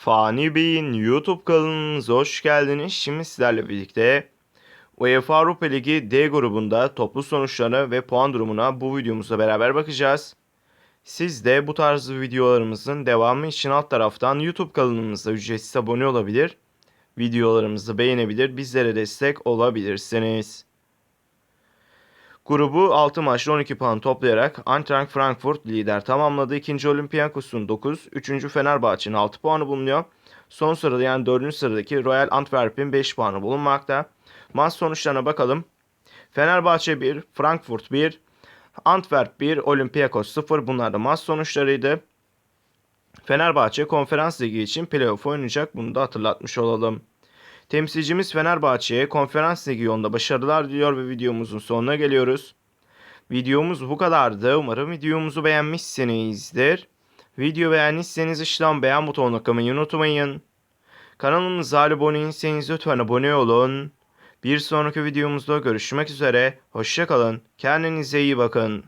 Fani Bey'in YouTube kanalınıza hoş geldiniz. Şimdi sizlerle birlikte UEFA Avrupa Ligi D grubunda toplu sonuçlarına ve puan durumuna bu videomuzda beraber bakacağız. Siz de bu tarz videolarımızın devamı için alt taraftan YouTube kanalımıza ücretsiz abone olabilir, videolarımızı beğenebilir, bizlere destek olabilirsiniz. Grubu 6 maçta 12 puan toplayarak Eintracht Frankfurt lider tamamladı. İkinci Olympiakos'un 9, 3. Fenerbahçe'nin 6 puanı bulunuyor. Son sırada yani 4. sıradaki Royal Antwerp'in 5 puanı bulunmakta. Maç sonuçlarına bakalım. Fenerbahçe 1, Frankfurt 1, Antwerp 1, Olympiakos 0. Bunlar da maç sonuçlarıydı. Fenerbahçe konferans ligi için playoff oynayacak. Bunu da hatırlatmış olalım. Temsilcimiz Fenerbahçe'ye konferans ligi yolunda başarılar diliyor ve videomuzun sonuna geliyoruz. Videomuz bu kadardı. Umarım videomuzu beğenmişsinizdir. Video beğendiyseniz işlem beğen butonuna kılmayı unutmayın. Kanalımıza abone değilseniz lütfen abone olun. Bir sonraki videomuzda görüşmek üzere. Hoşçakalın. Kendinize iyi bakın.